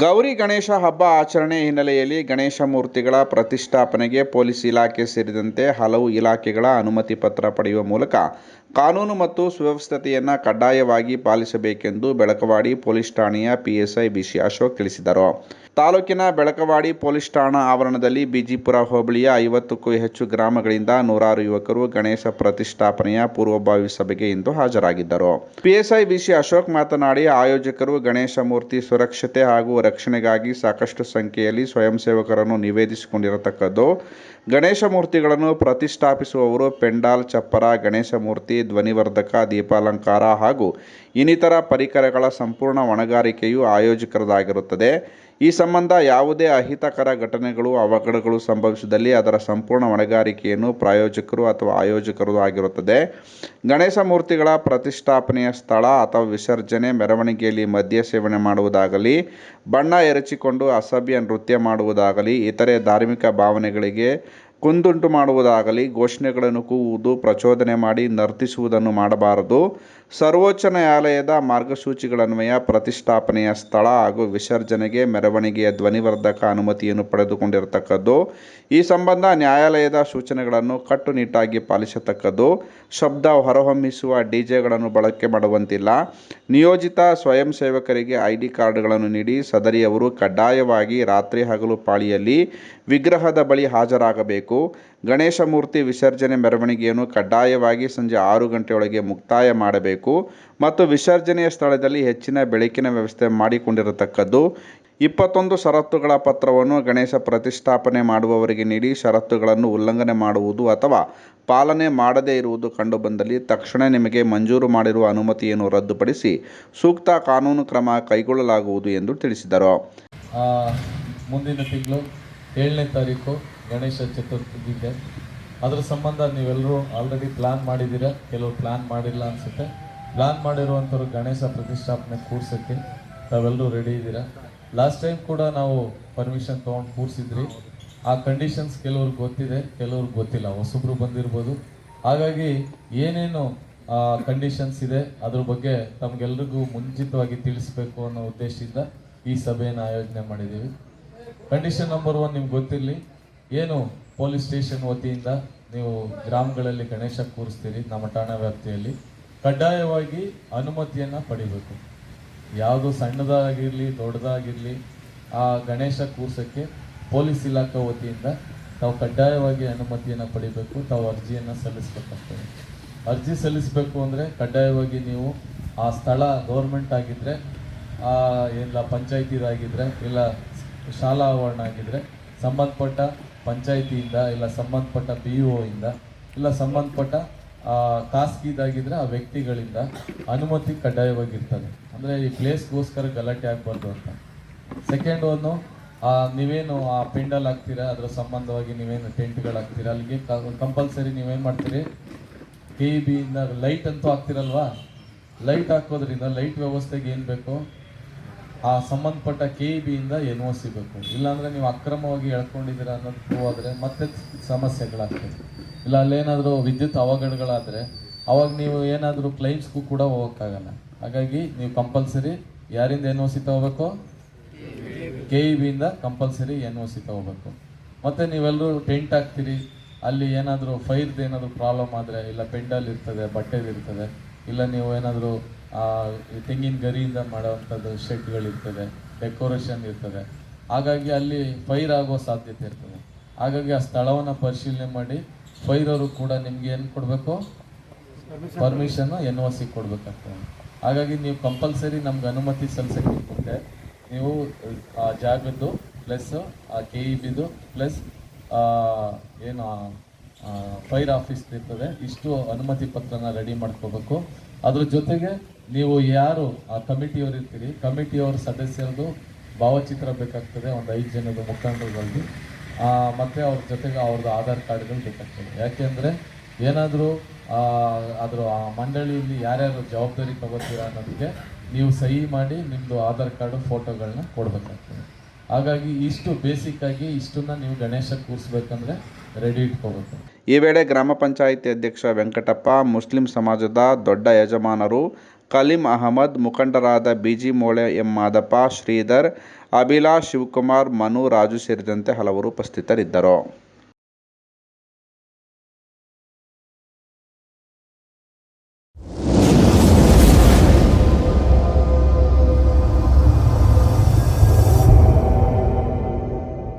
ಗೌರಿ ಗಣೇಶ ಹಬ್ಬ ಆಚರಣೆ ಹಿನ್ನೆಲೆಯಲ್ಲಿ ಗಣೇಶ ಮೂರ್ತಿಗಳ ಪ್ರತಿಷ್ಠಾಪನೆಗೆ ಪೊಲೀಸ್ ಇಲಾಖೆ ಸೇರಿದಂತೆ ಹಲವು ಇಲಾಖೆಗಳ ಅನುಮತಿ ಪತ್ರ ಪಡೆಯುವ ಮೂಲಕ ಕಾನೂನು ಮತ್ತು ಸುವ್ಯವಸ್ಥತೆಯನ್ನು ಕಡ್ಡಾಯವಾಗಿ ಪಾಲಿಸಬೇಕೆಂದು ಬೆಳಕವಾಡಿ ಪೊಲೀಸ್ ಠಾಣೆಯ ಪಿಎಸ್ಐ ಬಿಸಿ ಅಶೋಕ್ ತಿಳಿಸಿದರು. ತಾಲೂಕಿನ ಬೆಳಕವಾಡಿ ಪೊಲೀಸ್ ಠಾಣಾ ಆವರಣದಲ್ಲಿ ಬಿಜಿಪುರ ಹೋಬಳಿಯ ಐವತ್ತಕ್ಕೂ ಹೆಚ್ಚು ಗ್ರಾಮಗಳಿಂದ ನೂರಾರು ಯುವಕರು ಗಣೇಶ ಪ್ರತಿಷ್ಠಾಪನೆಯ ಪೂರ್ವಭಾವಿ ಸಭೆಗೆ ಇಂದು ಹಾಜರಾಗಿದ್ದರು. ಪಿಎಸ್ಐ ಬಿಸಿ ಅಶೋಕ್ ಮಾತನಾಡಿ, ಆಯೋಜಕರು ಗಣೇಶ ಮೂರ್ತಿ ಸುರಕ್ಷತೆ ಹಾಗೂ ರಕ್ಷಣೆಗಾಗಿ ಸಾಕಷ್ಟು ಸಂಖ್ಯೆಯಲ್ಲಿ ಸ್ವಯಂ ಸೇವಕರನ್ನು ನಿವೇದಿಸಿಕೊಂಡಿರತಕ್ಕದ್ದು, ಗಣೇಶ ಮೂರ್ತಿಗಳನ್ನು ಪ್ರತಿಷ್ಠಾಪಿಸುವವರು ಪೆಂಡಾಲ್, ಚಪ್ಪರ, ಗಣೇಶ ಮೂರ್ತಿ, ಧ್ವನಿವರ್ಧಕ, ದೀಪಾಲಂಕಾರ ಹಾಗೂ ಇನ್ನಿತರ ಪರಿಕರಗಳ ಸಂಪೂರ್ಣ ಹೊಣೆಗಾರಿಕೆಯು ಆಯೋಜಕರದಾಗಿರುತ್ತದೆ. ಈ ಸಂಬಂಧ ಯಾವುದೇ ಅಹಿತಕರ ಘಟನೆಗಳು, ಅವಘಡಗಳು ಸಂಭವಿಸಿದಲ್ಲಿ ಅದರ ಸಂಪೂರ್ಣ ಹೊಣೆಗಾರಿಕೆಯನ್ನು ಪ್ರಾಯೋಜಕರು ಅಥವಾ ಆಯೋಜಕರು ಆಗಿರುತ್ತದೆ. ಗಣೇಶ ಮೂರ್ತಿಗಳ ಪ್ರತಿಷ್ಠಾಪನೆಯ ಸ್ಥಳ ಅಥವಾ ವಿಸರ್ಜನೆ ಮೆರವಣಿಗೆಯಲ್ಲಿ ಮದ್ಯ ಸೇವನೆ ಮಾಡುವುದಾಗಲಿ, ಬಣ್ಣ ಎರಚಿಕೊಂಡು ಅಸಭ್ಯ ನೃತ್ಯ ಮಾಡುವುದಾಗಲಿ, ಇತರೆ ಧಾರ್ಮಿಕ ಭಾವನೆಗಳಿಗೆ ಕುಂದುಂಟು ಮಾಡುವುದಾಗಲಿ, ಘೋಷಣೆಗಳನ್ನು ಕೂಗುವುದು, ಪ್ರಚೋದನೆ ಮಾಡಿ ನರ್ತಿಸುವುದನ್ನು ಮಾಡಬಾರದು. ಸರ್ವೋಚ್ಚ ನ್ಯಾಯಾಲಯದ ಮಾರ್ಗಸೂಚಿಗಳನ್ವಯ ಪ್ರತಿಷ್ಠಾಪನೆಯ ಸ್ಥಳ ಹಾಗೂ ವಿಸರ್ಜನೆಗೆ ಮೆರವಣಿಗೆಯ ಧ್ವನಿವರ್ಧಕ ಅನುಮತಿಯನ್ನು ಪಡೆದುಕೊಂಡಿರತಕ್ಕದ್ದು. ಈ ಸಂಬಂಧ ನ್ಯಾಯಾಲಯದ ಸೂಚನೆಗಳನ್ನು ಕಟ್ಟುನಿಟ್ಟಾಗಿ ಪಾಲಿಸತಕ್ಕದ್ದು. ಶಬ್ದ ಹೊರಹೊಮ್ಮಿಸುವ ಡಿಜೆಗಳನ್ನು ಬಳಕೆ ಮಾಡುವಂತಿಲ್ಲ. ನಿಯೋಜಿತ ಸ್ವಯಂ ಸೇವಕರಿಗೆ ಐಡಿ ಕಾರ್ಡ್ಗಳನ್ನು ನೀಡಿ ಸದರಿಯವರು ಕಡ್ಡಾಯವಾಗಿ ರಾತ್ರಿ ಹಗಲು ಪಾಳಿಯಲ್ಲಿ ವಿಗ್ರಹದ ಬಳಿ ಹಾಜರಾಗಬೇಕು. ಗಣೇಶ ಮೂರ್ತಿ ವಿಸರ್ಜನೆ ಮೆರವಣಿಗೆಯನ್ನು ಕಡ್ಡಾಯವಾಗಿ ಸಂಜೆ ಆರು ಗಂಟೆಯೊಳಗೆ ಮುಕ್ತಾಯ ಮಾಡಬೇಕು. ಮತ್ತು ವಿಸರ್ಜನೆಯ ಸ್ಥಳದಲ್ಲಿ ಹೆಚ್ಚಿನ ಬೆಳಕಿನ ವ್ಯವಸ್ಥೆ ಮಾಡಿಕೊಂಡಿರತಕ್ಕದ್ದು ಇಪ್ಪತ್ತೊಂದು ಷರತ್ತುಗಳ ಪತ್ರವನ್ನು ಗಣೇಶ ಪ್ರತಿಷ್ಠಾಪನೆ ಮಾಡುವವರಿಗೆ ನೀಡಿ ಷರತ್ತುಗಳನ್ನು ಉಲ್ಲಂಘನೆ ಮಾಡುವುದು ಅಥವಾ ಪಾಲನೆ ಮಾಡದೇ ಇರುವುದು ಕಂಡುಬಂದಲ್ಲಿ ತಕ್ಷಣ ನಿಮಗೆ ಮಂಜೂರು ಮಾಡಿರುವ ಅನುಮತಿಯನ್ನು ರದ್ದುಪಡಿಸಿ ಸೂಕ್ತ ಕಾನೂನು ಕ್ರಮ ಕೈಗೊಳ್ಳಲಾಗುವುದು ಎಂದು ತಿಳಿಸಿದರು. ಮುಂದಿನ ತಿಂಗಳು ಏಳನೇ ತಾರೀಕು ಗಣೇಶ ಚತುರ್ಥಿ ಅದರ ಅದ್ರ ಸಂಬಂಧ ನೀವೆಲ್ಲರೂ ಆಲ್ರೆಡಿ ಪ್ಲ್ಯಾನ್ ಮಾಡಿದ್ದೀರಾ? ಕೆಲವರು ಪ್ಲ್ಯಾನ್ ಮಾಡಿಲ್ಲ ಅನಿಸುತ್ತೆ. ಪ್ಲ್ಯಾನ್ ಮಾಡಿರುವಂಥವ್ರು ಗಣೇಶ ಪ್ರತಿಷ್ಠಾಪನೆ ಕೂರ್ಸೋಕ್ಕೆ ತಾವೆಲ್ಲರೂ ರೆಡಿ ಇದ್ದೀರಾ? ಲಾಸ್ಟ್ ಟೈಮ್ ಕೂಡ ನಾವು ಪರ್ಮಿಷನ್ ತೊಗೊಂಡು ಕೂರಿಸಿದ್ರಿ. ಆ ಕಂಡೀಷನ್ಸ್ ಕೆಲವ್ರಿಗೆ ಗೊತ್ತಿದೆ, ಕೆಲವ್ರಿಗೆ ಗೊತ್ತಿಲ್ಲ. ಹೊಸಬ್ರು ಬಂದಿರ್ಬೋದು. ಹಾಗಾಗಿ ಏನೇನು ಕಂಡೀಷನ್ಸ್ ಇದೆ, ಅದ್ರ ಬಗ್ಗೆ ತಮಗೆಲ್ರಿಗೂ ಮುಂಚಿತವಾಗಿ ತಿಳಿಸ್ಬೇಕು ಅನ್ನೋ ಉದ್ದೇಶದಿಂದ ಈ ಸಭೆಯನ್ನು ಆಯೋಜನೆ ಮಾಡಿದ್ದೀವಿ. ಕಂಡೀಷನ್ ನಂಬರ್ ಒನ್ ನಿಮ್ಗೆ ಗೊತ್ತಿರಲಿ. ಏನು ಪೊಲೀಸ್ ಸ್ಟೇಷನ್ ವತಿಯಿಂದ ನೀವು ಗ್ರಾಮಗಳಲ್ಲಿ ಗಣೇಶ ಕೂರಿಸ್ತೀರಿ, ನಮ್ಮ ಠಾಣಾ ವ್ಯಾಪ್ತಿಯಲ್ಲಿ, ಕಡ್ಡಾಯವಾಗಿ ಅನುಮತಿಯನ್ನು ಪಡಿಬೇಕು. ಯಾವುದು ಸಣ್ಣದಾಗಿರಲಿ, ದೊಡ್ಡದಾಗಿರಲಿ, ಆ ಗಣೇಶ ಕೂರ್ಸೋಕ್ಕೆ ಪೊಲೀಸ್ ಇಲಾಖೆ ವತಿಯಿಂದ ತಾವು ಕಡ್ಡಾಯವಾಗಿ ಅನುಮತಿಯನ್ನು ಪಡಿಬೇಕು, ತಾವು ಅರ್ಜಿಯನ್ನು ಸಲ್ಲಿಸಬೇಕಾಗ್ತದೆ. ಅರ್ಜಿ ಸಲ್ಲಿಸಬೇಕು ಅಂದರೆ ಕಡ್ಡಾಯವಾಗಿ ನೀವು ಆ ಸ್ಥಳ ಗೌರ್ಮೆಂಟ್ ಆಗಿದ್ದರೆ ಇಲ್ಲ ಪಂಚಾಯತಿದಾಗಿದ್ದರೆ ಇಲ್ಲ ಶಾಲಾ ಆವರಣ ಆಗಿದ್ದರೆ ಸಂಬಂಧಪಟ್ಟ ಪಂಚಾಯತಿಯಿಂದ ಇಲ್ಲ ಸಂಬಂಧಪಟ್ಟ ಬಿ ಇಂದ ಇಲ್ಲ ಸಂಬಂಧಪಟ್ಟ ಆ, ಖಾಸಗಿದಾಗಿದ್ರೆ ಆ ವ್ಯಕ್ತಿಗಳಿಂದ ಅನುಮತಿ ಕಡ್ಡಾಯವಾಗಿರ್ತದೆ. ಅಂದರೆ ಈ ಪ್ಲೇಸ್ಗೋಸ್ಕರ ಗಲಾಟೆ ಆಗಬಾರ್ದು ಅಂತ. ಸೆಕೆಂಡ್ ಒಂದು ನೀವೇನು ಆ ಪೆಂಡಲ್ ಹಾಕ್ತೀರಾ? ಅದರ ಸಂಬಂಧವಾಗಿ ನೀವೇನು ಟೆಂಟ್ಗಳು ಹಾಕ್ತೀರಾ? ಅಲ್ಲಿಗೆ ಕಂಪಲ್ಸರಿ ನೀವೇನು ಮಾಡ್ತೀರಿ? ಕೆ ಇ ಬಿಯಿಂದ ಲೈಟ್ ಅಂತೂ ಹಾಕ್ತಿರಲ್ವಾ? ಲೈಟ್ ಹಾಕೋದ್ರಿಂದ ಲೈಟ್ ವ್ಯವಸ್ಥೆಗೆ ಏನು ಬೇಕು? ಆ ಸಂಬಂಧಪಟ್ಟ ಕೆ ಇ ಬಿಯಿಂದ ಎನ್ ಒ ಸಿ ಬೇಕು. ಇಲ್ಲಾಂದ್ರೆ ನೀವು ಅಕ್ರಮವಾಗಿ ಎಳ್ಕೊಂಡಿದ್ದೀರಾ ಅನ್ನೋದು ಪ್ರೂವ್ ಆದರೆ ಮತ್ತೆ ಸಮಸ್ಯೆಗಳಾಗ್ತದೆ. ಇಲ್ಲ, ಅಲ್ಲೇನಾದರೂ ವಿದ್ಯುತ್ ಅವಘಡಗಳಾದರೆ ಅವಾಗ ನೀವು ಏನಾದರೂ ಕ್ಲೈಮ್ಸ್ಗೂ ಕೂಡ ಹೋಗೋಕ್ಕಾಗಲ್ಲ. ಹಾಗಾಗಿ ನೀವು ಕಂಪಲ್ಸರಿ ಯಾರಿಂದ ಎನ್ ಒ ಸಿ ತಗೋಬೇಕು? ಕೆ ಇ ಬಿಯಿಂದ ಕಂಪಲ್ಸರಿ ಎನ್ ಒ ಸಿ ತಗೋಬೇಕು. ಮತ್ತು ನೀವೆಲ್ಲರೂ ಟೆಂಟ್ ಹಾಕ್ತೀರಿ. ಅಲ್ಲಿ ಏನಾದರೂ ಫೈರ್ದು ಏನಾದರೂ ಪ್ರಾಬ್ಲಮ್ ಆದರೆ, ಇಲ್ಲ ಪೆಂಡಲ್ ಇರ್ತದೆ, ಬಟ್ಟೆದು ಇರ್ತದೆ, ಇಲ್ಲ ನೀವು ಏನಾದರೂ ತೆಂಗಿನ ಗರಿಯಿಂದ ಮಾಡೋವಂಥದ್ದು ಶೆಡ್ಗಳಿರ್ತದೆ ಡೆಕೋರೇಷನ್ ಇರ್ತದೆ. ಹಾಗಾಗಿ ಅಲ್ಲಿ ಫೈರ್ ಆಗೋ ಸಾಧ್ಯತೆ ಇರ್ತದೆ. ಹಾಗಾಗಿ ಆ ಸ್ಥಳವನ್ನು ಪರಿಶೀಲನೆ ಮಾಡಿ ಫೈರ್ ಅವರು ಕೂಡ ನಿಮ್ಗೆ ಏನು ಕೊಡಬೇಕು? ಪರ್ಮಿಷನ್ ಎನ್ ಒ ಸಿ ಕೊಡಬೇಕಾಗ್ತದೆ. ಹಾಗಾಗಿ ನೀವು ಕಂಪಲ್ಸರಿ ನಮ್ಗೆ ಅನುಮತಿ ಸಲ್ಲಿಸಕ್ಕೆ ನೀವು ಆ ಜಾಗದ್ದು ಪ್ಲಸ್ ಆ ಕೆ ಇ ಬಿದು ಪ್ಲಸ್ ಏನು ಫೈರ್ ಆಫೀಸ್ ಇರ್ತದೆ ಇಷ್ಟು ಅನುಮತಿ ಪತ್ರನ ರೆಡಿ ಮಾಡ್ಕೋಬೇಕು. ಅದ್ರ ಜೊತೆಗೆ ನೀವು ಯಾರು ಆ ಕಮಿಟಿಯವರು ಇರ್ತೀರಿ? ಕಮಿಟಿಯವ್ರ ಸದಸ್ಯರದು ಭಾವಚಿತ್ರ ಬೇಕಾಗ್ತದೆ ಒಂದು ಐದು ಜನದ ಮುಖಂಡರುಗಳದ್ದು ಆ, ಮತ್ತೆ ಅವ್ರ ಜೊತೆಗೆ ಅವ್ರದ್ದು ಆಧಾರ್ ಕಾರ್ಡ್ಗಳು ಬೇಕಾಗ್ತದೆ. ಯಾಕೆಂದರೆ ಏನಾದರೂ ಅದರ ಆ ಮಂಡಳಿಯಲ್ಲಿ ಯಾರ್ಯಾರು ಜವಾಬ್ದಾರಿ ತಗೋತೀರಾ ಅನ್ನೋದಕ್ಕೆ ನೀವು ಸಹಿ ಮಾಡಿ ನಿಮ್ಮದು ಆಧಾರ್ ಕಾರ್ಡು ಫೋಟೋಗಳನ್ನ ಕೊಡಬೇಕಾಗ್ತದೆ. ಹಾಗಾಗಿ ಇಷ್ಟು ಬೇಸಿಕ್ ಆಗಿ ಇಷ್ಟನ್ನ ನೀವು ಗಣೇಶ ಕೂರಿಸ್ಬೇಕಂದ್ರೆ ರೆಡಿ ಇಟ್ಕೋಬೇಕು. ಈ ವೇಳೆ ಗ್ರಾಮ ಪಂಚಾಯಿತಿ ಅಧ್ಯಕ್ಷ ವೆಂಕಟಪ್ಪ ಮುಸ್ಲಿಂ ಸಮಾಜದ ದೊಡ್ಡ ಯಜಮಾನರು ಕಲೀಂ ಅಹಮದ್ ಮುಖಂಡರಾದ ಬಿಜಿ ಮೋಳೆ ಎಂ ಮಾದಪ್ಪ, ಶ್ರೀಧರ್, ಅಭಿಲಾಷ್ ಶಿವಕುಮಾರ್, ಮನು ರಾಜು ಸೇರಿದಂತೆ ಹಲವರು ಉಪಸ್ಥಿತರಿದ್ದರು.